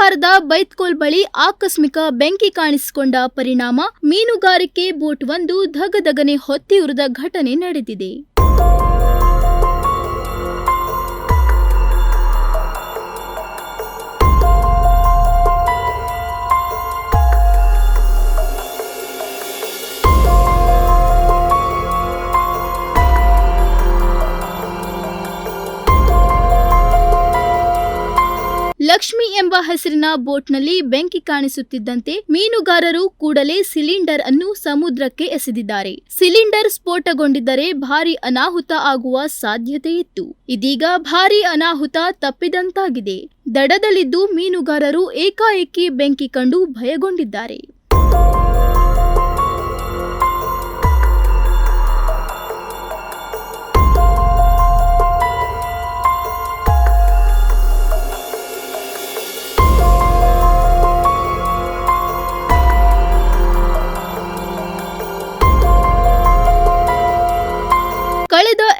ಕಾರವಾರದ ಬೈತ್ಕೋಲ್ ಬಳಿ ಆಕಸ್ಮಿಕ ಬೆಂಕಿ ಕಾಣಿಸಿಕೊಂಡ ಪರಿಣಾಮ ಮೀನುಗಾರಿಕೆ ಬೋಟ್ ಒಂದು ಧಗಧಗನೆ ಹೊತ್ತಿ ಉರಿದ ಘಟನೆ ನಡೆದಿದೆ. ಲಕ್ಷ್ಮಿ ಎಂಬ ಹೆಸರಿನ ಬೋಟ್ನಲ್ಲಿ ಬೆಂಕಿ ಕಾಣಿಸುತ್ತಿದ್ದಂತೆ ಮೀನುಗಾರರು ಕೂಡಲೇ ಸಿಲಿಂಡರ್ ಅನ್ನು ಸಮುದ್ರಕ್ಕೆ ಎಸೆದಿದ್ದಾರೆ. ಸಿಲಿಂಡರ್ ಸ್ಫೋಟಗೊಂಡಿದ್ದರೆ ಭಾರಿ ಅನಾಹುತ ಆಗುವ ಸಾಧ್ಯತೆ ಇತ್ತು. ಇದೀಗ ಭಾರಿ ಅನಾಹುತ ತಪ್ಪಿದಂತಾಗಿದೆ. ದಡದಲ್ಲಿದ್ದು ಮೀನುಗಾರರು ಏಕಾಏಕಿ ಬೆಂಕಿ ಕಂಡು ಭಯಗೊಂಡಿದ್ದಾರೆ.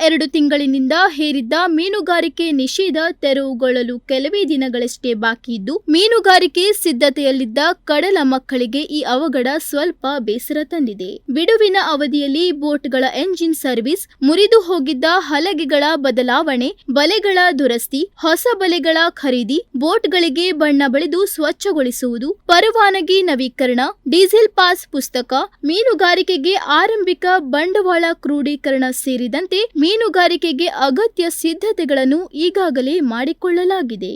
ಎರಡು ತಿಂಗಳಿನಿಂದ ಹೇರಿದ್ದ ಮೀನುಗಾರಿಕೆ ನಿಷೇಧ ತೆರವುಗೊಳ್ಳಲು ಕೆಲವೇ ದಿನಗಳಷ್ಟೇ ಬಾಕಿ ಇದ್ದು, ಮೀನುಗಾರಿಕೆ ಸಿದ್ಧತೆಯಲ್ಲಿದ್ದ ಕಡಲ ಮಕ್ಕಳಿಗೆ ಈ ಅವಘಡ ಸ್ವಲ್ಪ ಬೇಸರ ತಂದಿದೆ. ಬಿಡುವಿನ ಅವಧಿಯಲ್ಲಿ ಬೋಟ್ಗಳ ಎಂಜಿನ್ ಸರ್ವಿಸ್, ಮುರಿದು ಹೋಗಿದ್ದ ಹಲಗೆಗಳ ಬದಲಾವಣೆ, ಬಲೆಗಳ ದುರಸ್ತಿ, ಹೊಸ ಬಲೆಗಳ ಖರೀದಿ, ಬೋಟ್ಗಳಿಗೆ ಬಣ್ಣ ಬಳಿದು ಸ್ವಚ್ಛಗೊಳಿಸುವುದು, ಪರವಾನಗಿ ನವೀಕರಣ, ಡೀಸೆಲ್ ಪಾಸ್ ಪುಸ್ತಕ, ಮೀನುಗಾರಿಕೆಗೆ ಆರಂಭಿಕ ಬಂಡವಾಳ ಕ್ರೋಢೀಕರಣ ಸೇರಿದಂತೆ ಮೀನುಗಾರಿಕೆಗೆ ಅಗತ್ಯ ಸಿದ್ಧತೆಗಳನ್ನು ಈಗಾಗಲೇ ಮಾಡಿಕೊಳ್ಳಲಾಗಿದೆ.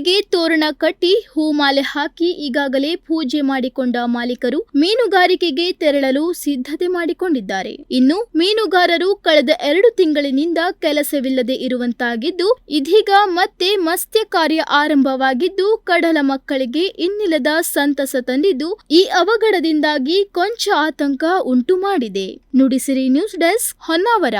ಬೋಟ್ಗಳಿಗೆ ತೋರಣ ಕಟ್ಟಿ ಹೂಮಾಲೆ ಹಾಕಿ ಈಗಾಗಲೇ ಪೂಜೆ ಮಾಡಿಕೊಂಡ ಮಾಲೀಕರು ಮೀನುಗಾರಿಕೆಗೆ ತೆರಳಲು ಸಿದ್ಧತೆ ಮಾಡಿಕೊಂಡಿದ್ದಾರೆ. ಇನ್ನು ಮೀನುಗಾರರು ಕಳೆದ ಎರಡು ತಿಂಗಳಿನಿಂದ ಕೆಲಸವಿಲ್ಲದೆ ಇರುವಂತಾಗಿದ್ದು, ಇದೀಗ ಮತ್ತೆ ಮತ್ಸ್ಯ ಕಾರ್ಯ ಆರಂಭವಾಗಿದ್ದು, ಕಡಲ ಮಕ್ಕಳಿಗೆ ಇನ್ನಿಲ್ಲದ ಸಂತಸ ತಂದಿದ್ದು, ಈ ಅವಘಡದಿಂದಾಗಿ ಕೊಂಚ ಆತಂಕ ಉಂಟು ಮಾಡಿದೆ ನುಡಿಸಿರಿ ನ್ಯೂಸ್ ಡೆಸ್ಕ್ ಹೊನ್ನಾವರ.